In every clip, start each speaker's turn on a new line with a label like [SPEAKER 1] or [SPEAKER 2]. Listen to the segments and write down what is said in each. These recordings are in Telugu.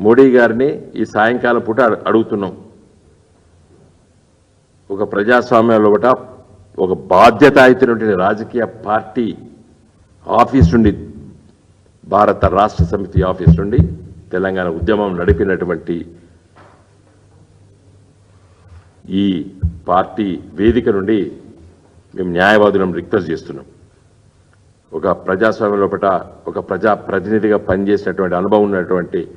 [SPEAKER 1] మోడీ గారిని ఈ సాయంకాలం పూట అడు- అడుగుతున్నాం. ఒక ప్రజాస్వామ్యంలో ఒకట ఒక బాధ్యత అయినటువంటి రాజకీయ పార్టీ ఆఫీస్ నుండి భారత రాష్ట్ర సమితి ఆఫీస్ నుండి తెలంగాణ ఉద్యమం నడిపినటువంటి ఈ పార్టీ వేదిక నుండి మేము న్యాయవాదులను రిక్వెస్ట్ చేస్తున్నాం. ఒక ప్రజాస్వామ్యం లోపల ఒక ప్రజా ప్రతినిధిగా పనిచేసినటువంటి అనుభవం ఉన్నటువంటి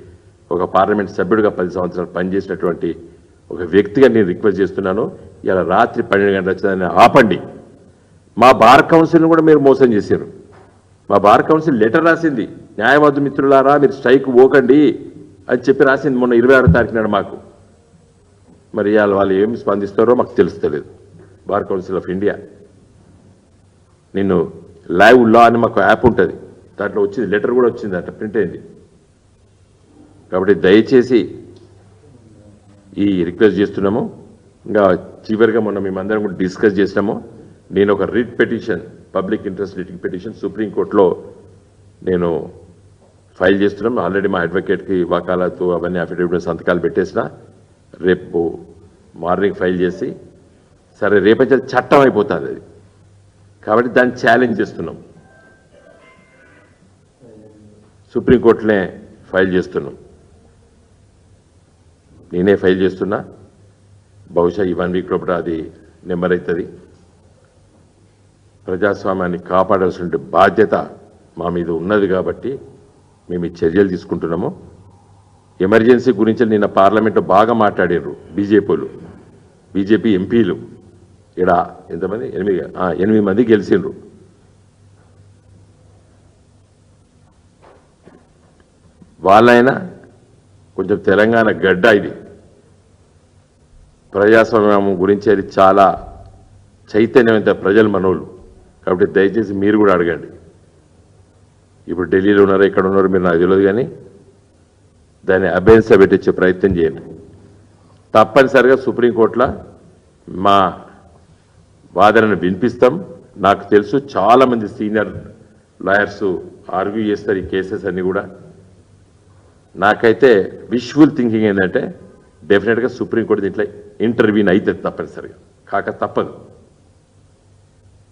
[SPEAKER 1] ఒక పార్లమెంట్ సభ్యుడిగా పది సంవత్సరాలు పనిచేసినటువంటి ఒక వ్యక్తిగా నేను రిక్వెస్ట్ చేస్తున్నాను. ఇలా రాత్రి పన్నెండు గంటల వచ్చేదాన్ని ఆపండి. మా బార్ కౌన్సిల్ని కూడా మీరు మోసం చేశారు. మా బార్ కౌన్సిల్ లెటర్ రాసింది. న్యాయవాదు మిత్రులారా మీరు స్ట్రైక్ పోకండి అని చెప్పి రాసింది మొన్న ఇరవై ఆరో తారీఖు నాడు మాకు. మరి ఇవాళ వాళ్ళు ఏమి స్పందిస్తారో మాకు తెలుస్తలేదు. Bar council of India. నిన్ను లైవ్ లా అని మాకు యాప్ ఉంటుంది. దాంట్లో వచ్చింది లెటర్ కూడా వచ్చింది అట్లా ప్రింట్ అయింది. కాబట్టి దయచేసి ఈ రిక్వెస్ట్ చేస్తున్నాము. ఇంకా చివరిగా మొన్న మేమందరం కూడా డిస్కస్ చేసినాము. నేను ఒక writ petition public interest writ petition సుప్రీంకోర్టులో నేను ఫైల్ చేస్తున్నాం. ఆల్రెడీ మా అడ్వకేట్కి వకాలతు అవన్నీ అఫిడవిట్ సంతకాలు పెట్టేసిన. రేపు మార్నింగ్ ఫైల్ చేసి సరే రేపటి చట్టం అయిపోతుంది అది. కాబట్టి దాన్ని ఛాలెంజ్ చేస్తున్నాం. సుప్రీంకోర్టునే ఫైల్ చేస్తున్నాం. నేనే ఫైల్ చేస్తున్నా. బహుశా ఈ వన్ వీక్ లోపల అది నెంబర్ అవుతుంది ప్రజాస్వామ్యాన్ని కాపాడాల్సిన బాధ్యత మా మీద ఉన్నది కాబట్టి మేము ఈ చర్యలు తీసుకుంటున్నాము. ఎమర్జెన్సీ గురించి నిన్న పార్లమెంట్లో బాగా మాట్లాడారు బీజేపీలు. బీజేపీ ఎంపీలు. ఇక్కడ ఎంతమంది? ఎనిమిది ఎనిమిది మంది గెలిచిండ్రు వాళ్ళైనా కొంచెం తెలంగాణ గడ్డ ఇది. ప్రజాస్వామ్యం గురించి అది చాలా చైతన్యవంత ప్రజలు మనోళ్ళు. కాబట్టి దయచేసి మీరు కూడా అడగండి. ఇప్పుడు ఢిల్లీలో ఉన్నారో ఇక్కడ ఉన్నారో మీరు నాకు తెలియదు కానీ దాన్ని అభ్యంస పెట్టించే ప్రయత్నం చేయండి. తప్పనిసరిగా సుప్రీంకోర్టులో మా వాదనను వినిపిస్తాం. నాకు తెలుసు చాలామంది సీనియర్ లాయర్స్ ఆర్గ్యూ చేస్తారు ఈ కేసెస్ అన్నీ కూడా. నాకైతే విష్ఫుల్ థింకింగ్ ఏంటంటే డెఫినెట్గా సుప్రీంకోర్టు దీంట్లో ఇంటర్వ్యూన్ అయితే తప్పనిసరిగా. కాక తప్పదు.